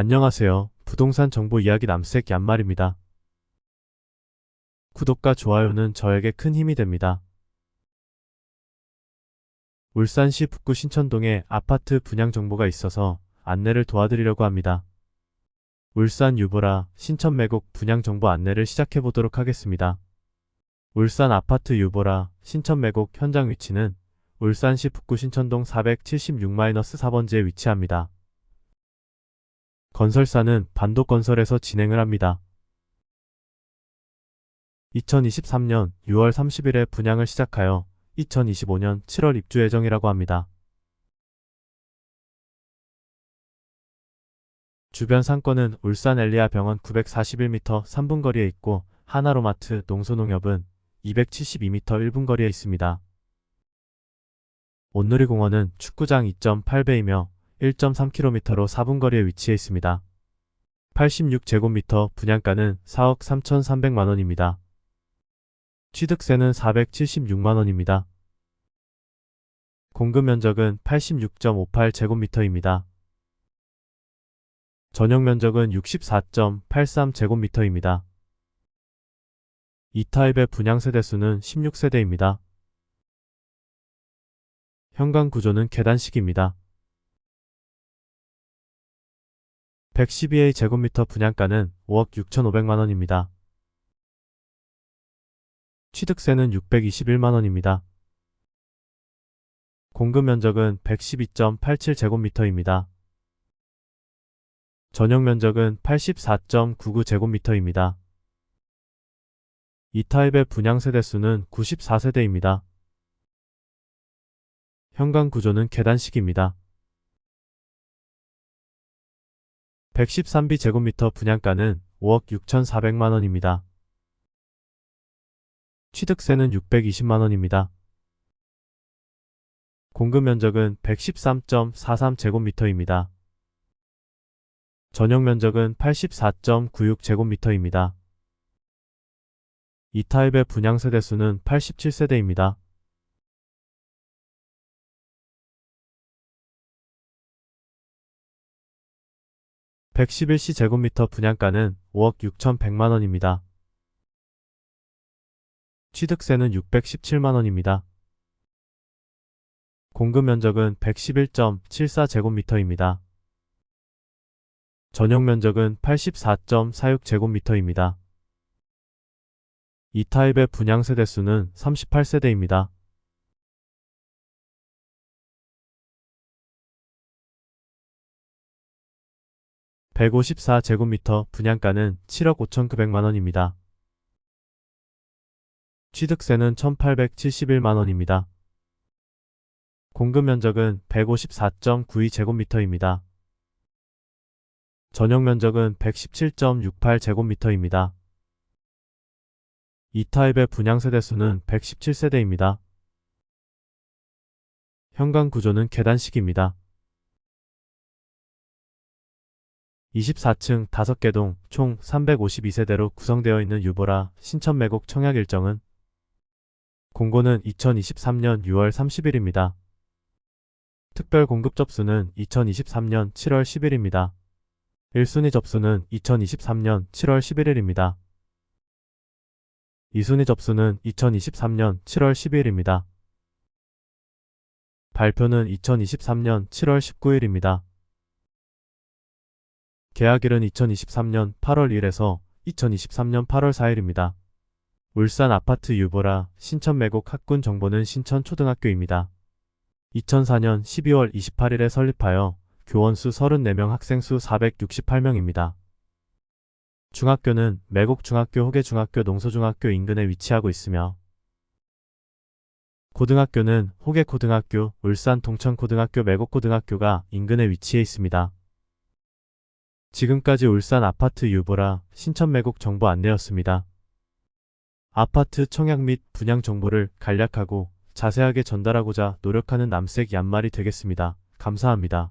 안녕하세요. 부동산 정보 이야기 남색 얀말입니다. 구독과 좋아요는 저에게 큰 힘이 됩니다. 울산시 북구 신천동에 아파트 분양 정보가 있어서 안내를 도와드리려고 합니다. 울산 유보라 신천 매곡 분양 정보 안내를 시작해 보도록 하겠습니다. 울산 아파트 유보라 신천 매곡 현장 위치는 울산시 북구 신천동 476-4번지에 위치합니다. 건설사는 반도건설에서 진행을 합니다. 2023년 6월 30일에 분양을 시작하여 2025년 7월 입주 예정이라고 합니다. 주변 상권은 울산 엘리아 병원 941m 3분 거리에 있고 하나로마트 농소농협은 272m 1분 거리에 있습니다. 온누리공원은 축구장 2.8배이며 1.3km로 4분 거리에 위치해 있습니다. 86제곱미터 분양가는 4억 3,300만원입니다. 취득세는 476만원입니다. 공급 면적은 86.58제곱미터입니다. 전용 면적은 64.83제곱미터입니다. 이 타입의 분양 세대 수는 16세대입니다. 현관 구조는 계단식입니다. 112A 제곱미터 분양가는 5억 6,500만원입니다. 취득세는 621만원입니다. 공급 면적은 112.87제곱미터입니다. 전용 면적은 84.99제곱미터입니다. 이 타입의 분양 세대수는 94세대입니다. 현관 구조는 계단식입니다. 113B 제곱미터 분양가는 5억 6,400만원입니다. 취득세는 620만원입니다. 공급 면적은 113.43제곱미터입니다. 전용 면적은 84.96제곱미터입니다. 이 타입의 분양 세대 수는 87세대입니다. 111시 제곱미터 분양가는 5억 6,100만원입니다. 취득세는 617만원입니다. 공급 면적은 111.74제곱미터입니다. 전용 면적은 84.46제곱미터입니다. 이 타입의 분양 세대 수는 38세대입니다. 154제곱미터 분양가는 7억 5,900만원입니다. 취득세는 1,871만원입니다. 공급 면적은 154.92제곱미터입니다. 전용 면적은 117.68제곱미터입니다. 이 타입의 분양 세대 수는 117세대입니다. 현관 구조는 계단식입니다. 24층 5개 동 총 352세대로 구성되어 있는 유보라 신천 매곡 청약 일정은 공고는 2023년 6월 30일입니다. 특별 공급 접수는 2023년 7월 10일입니다. 1순위 접수는 2023년 7월 11일입니다. 2순위 접수는 2023년 7월 12일입니다. 발표는 2023년 7월 19일입니다. 계약일은 2023년 8월 1일에서 2023년 8월 4일입니다. 울산 아파트 유보라 신천 매곡 학군 정보는 신천 초등학교입니다. 2004년 12월 28일에 설립하여 교원수 34명 학생수 468명입니다. 중학교는 매곡 중학교 호계 중학교 인근에 위치하고 있으며 고등학교는 호계 고등학교, 울산 동천 고등학교 매곡 고등학교가 인근에 위치해 있습니다. 지금까지 울산 아파트 유보라 신천 매곡 정보 안내였습니다. 아파트 청약 및 분양 정보를 간략하고 자세하게 전달하고자 노력하는 남색 얀말이 되겠습니다. 감사합니다.